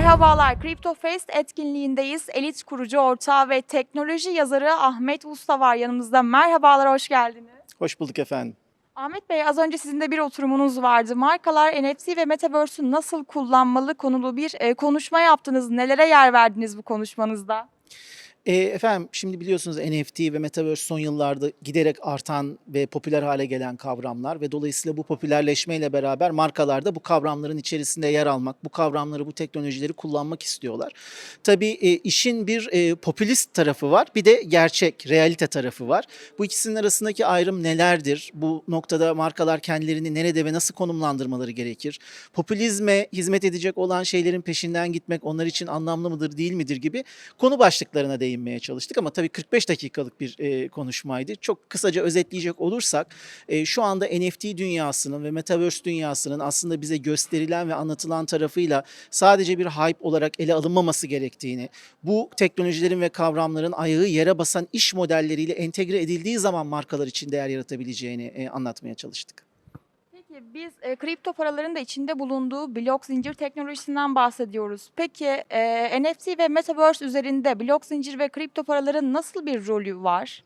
Merhabalar, CryptoFest etkinliğindeyiz. Elit kurucu ortağı ve teknoloji yazarı Ahmet Usta var yanımızda. Merhabalar, hoş geldiniz. Hoş bulduk efendim. Ahmet Bey, az önce sizin de bir oturumunuz vardı. Markalar NFT ve Metaverse'ü nasıl kullanmalı konulu bir e, konuşma yaptınız. Nelere yer verdiniz bu konuşmanızda? E, efendim şimdi biliyorsunuz NFT ve Metaverse son yıllarda giderek artan ve popüler hale gelen kavramlar ve dolayısıyla bu popülerleşmeyle beraber markalar da bu kavramların içerisinde yer almak, bu kavramları, bu teknolojileri kullanmak istiyorlar. Tabii e, işin bir e, popülist tarafı var, bir de gerçek, realite tarafı var. Bu ikisinin arasındaki ayrım nelerdir? Bu noktada markalar kendilerini nerede ve nasıl konumlandırmaları gerekir? Popülizme hizmet edecek olan şeylerin peşinden gitmek onlar için anlamlı mıdır, değil midir gibi konu başlıklarına değinmeye çalıştık ama tabii 45 dakikalık bir e, konuşmaydı. Çok kısaca özetleyecek olursak e, şu anda NFT dünyasının ve Metaverse dünyasının aslında bize gösterilen ve anlatılan tarafıyla sadece bir hype olarak ele alınmaması gerektiğini, bu teknolojilerin ve kavramların ayağı yere basan iş modelleriyle entegre edildiği zaman markalar için değer yaratabileceğini e, anlatmaya çalıştık. Peki biz e, kripto paraların da içinde bulunduğu blok zincir teknolojisinden bahsediyoruz. Peki e, NFT ve Metaverse üzerinde blok zincir ve kripto paraların nasıl bir rolü var?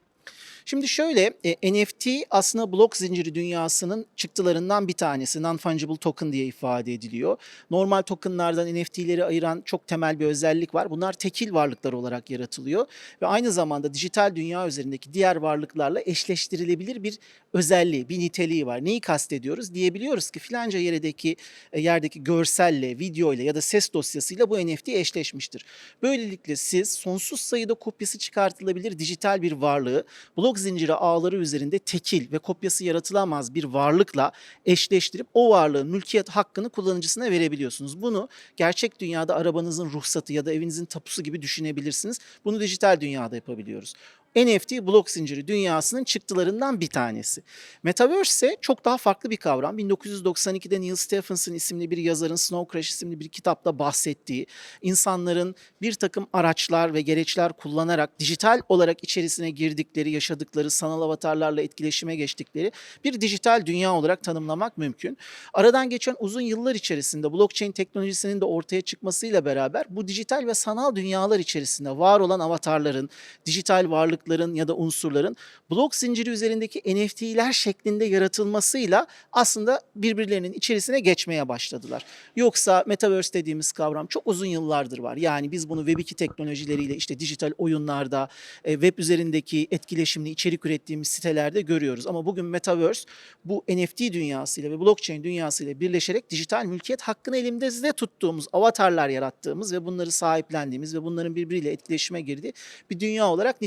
Şimdi şöyle e, NFT aslında blok zinciri dünyasının çıktılarından bir tanesi. Non-fungible token diye ifade ediliyor. Normal tokenlardan NFT'leri ayıran çok temel bir özellik var. Bunlar tekil varlıklar olarak yaratılıyor ve aynı zamanda dijital dünya üzerindeki diğer varlıklarla eşleştirilebilir bir özelliği, bir niteliği var. Neyi kastediyoruz? Diyebiliyoruz ki filanca yerdeki e, yerdeki görselle, videoyla ya da ses dosyasıyla bu NFT eşleşmiştir. Böylelikle siz sonsuz sayıda kopyası çıkartılabilir dijital bir varlığı blok zinciri ağları üzerinde tekil ve kopyası yaratılamaz bir varlıkla eşleştirip o varlığın mülkiyet hakkını kullanıcısına verebiliyorsunuz. Bunu gerçek dünyada arabanızın ruhsatı ya da evinizin tapusu gibi düşünebilirsiniz. Bunu dijital dünyada yapabiliyoruz. NFT blok zinciri dünyasının çıktılarından bir tanesi. Metaverse ise çok daha farklı bir kavram. 1992'de Neil Stephenson isimli bir yazarın Snow Crash isimli bir kitapta bahsettiği insanların bir takım araçlar ve gereçler kullanarak dijital olarak içerisine girdikleri, yaşadıkları, sanal avatarlarla etkileşime geçtikleri bir dijital dünya olarak tanımlamak mümkün. Aradan geçen uzun yıllar içerisinde blockchain teknolojisinin de ortaya çıkmasıyla beraber bu dijital ve sanal dünyalar içerisinde var olan avatarların, dijital varlıkların ya da unsurların blok zinciri üzerindeki NFT'ler şeklinde yaratılmasıyla aslında birbirlerinin içerisine geçmeye başladılar. Yoksa Metaverse dediğimiz kavram çok uzun yıllardır var. Yani biz bunu Web2 teknolojileriyle işte dijital oyunlarda, e, web üzerindeki etkileşimli içerik ürettiğimiz sitelerde görüyoruz. Ama bugün Metaverse bu NFT dünyasıyla ve blockchain dünyasıyla birleşerek dijital mülkiyet hakkını elimizde tuttuğumuz avatarlar yarattığımız ve bunları sahiplendiğimiz ve bunların birbiriyle etkileşime girdiği bir dünya olarak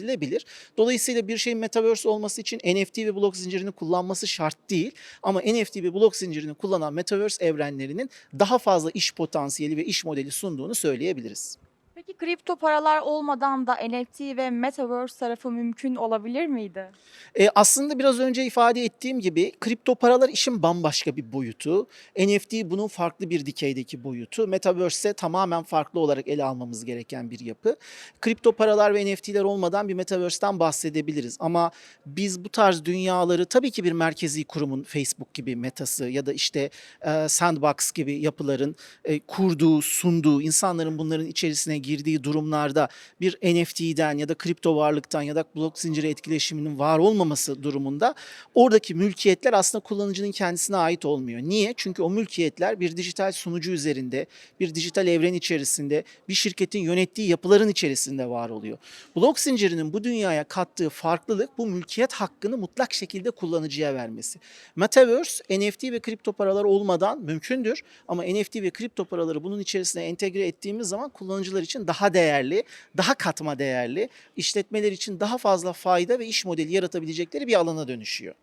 nitelendirilebilir. Dolayısıyla bir şeyin Metaverse olması için NFT ve blok zincirini kullanması şart değil. Ama NFT ve blok zincirini kullanan Metaverse evrenlerinin daha fazla iş potansiyeli ve iş modeli sunduğunu söyleyebiliriz. Peki kripto paralar olmadan da NFT ve Metaverse tarafı mümkün olabilir miydi? E, aslında biraz önce ifade ettiğim gibi kripto paralar işin bambaşka bir boyutu. NFT bunun farklı bir dikeydeki boyutu. Metaverse ise tamamen farklı olarak ele almamız gereken bir yapı. Kripto paralar ve NFT'ler olmadan bir Metaverse'ten bahsedebiliriz. Ama biz bu tarz dünyaları tabii ki bir merkezi kurumun Facebook gibi metası ya da işte e, Sandbox gibi yapıların e, kurduğu, sunduğu, insanların bunların içerisine girdiği durumlarda bir NFT'den ya da kripto varlıktan ya da blok zinciri etkileşiminin var olmaması durumunda oradaki mülkiyetler aslında kullanıcının kendisine ait olmuyor. Niye? Çünkü o mülkiyetler bir dijital sunucu üzerinde, bir dijital evren içerisinde, bir şirketin yönettiği yapıların içerisinde var oluyor. Blok zincirinin bu dünyaya kattığı farklılık bu mülkiyet hakkını mutlak şekilde kullanıcıya vermesi. Metaverse NFT ve kripto paralar olmadan mümkündür ama NFT ve kripto paraları bunun içerisine entegre ettiğimiz zaman kullanıcılar için daha değerli, daha katma değerli, işletmeler için daha fazla fayda ve iş modeli yaratabilecekleri bir alana dönüşüyor.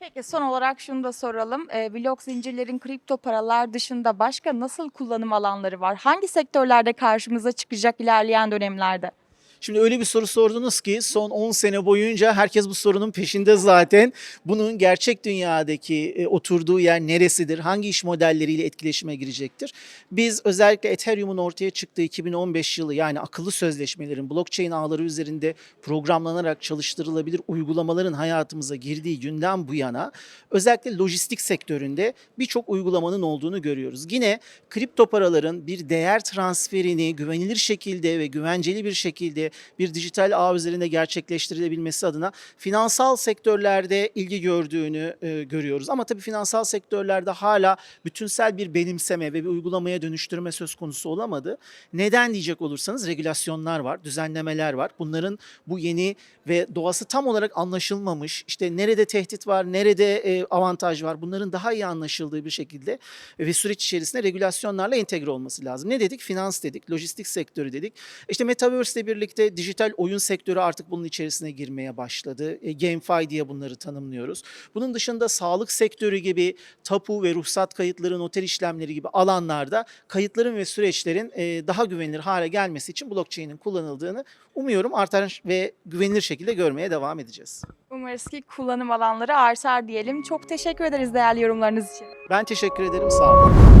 Peki son olarak şunu da soralım. E, blok zincirlerin kripto paralar dışında başka nasıl kullanım alanları var? Hangi sektörlerde karşımıza çıkacak ilerleyen dönemlerde? Şimdi öyle bir soru sordunuz ki son 10 sene boyunca herkes bu sorunun peşinde zaten. Bunun gerçek dünyadaki e, oturduğu yer neresidir? Hangi iş modelleriyle etkileşime girecektir? Biz özellikle Ethereum'un ortaya çıktığı 2015 yılı yani akıllı sözleşmelerin blockchain ağları üzerinde programlanarak çalıştırılabilir uygulamaların hayatımıza girdiği günden bu yana özellikle lojistik sektöründe birçok uygulamanın olduğunu görüyoruz. Yine kripto paraların bir değer transferini güvenilir şekilde ve güvenceli bir şekilde bir dijital ağ üzerinde gerçekleştirilebilmesi adına finansal sektörlerde ilgi gördüğünü e, görüyoruz. Ama tabii finansal sektörlerde hala bütünsel bir benimseme ve bir uygulamaya dönüştürme söz konusu olamadı. Neden diyecek olursanız regülasyonlar var, düzenlemeler var. Bunların bu yeni ve doğası tam olarak anlaşılmamış, işte nerede tehdit var, nerede e, avantaj var bunların daha iyi anlaşıldığı bir şekilde ve süreç içerisinde regülasyonlarla entegre olması lazım. Ne dedik? Finans dedik, lojistik sektörü dedik. İşte Metaverse ile birlikte dijital oyun sektörü artık bunun içerisine girmeye başladı. E, GameFi diye bunları tanımlıyoruz. Bunun dışında sağlık sektörü gibi tapu ve ruhsat kayıtları, noter işlemleri gibi alanlarda kayıtların ve süreçlerin e, daha güvenilir hale gelmesi için blockchain'in kullanıldığını umuyorum artar ve güvenilir şekilde görmeye devam edeceğiz. Umarız ki kullanım alanları artar diyelim. Çok teşekkür ederiz değerli yorumlarınız için. Ben teşekkür ederim. Sağ olun.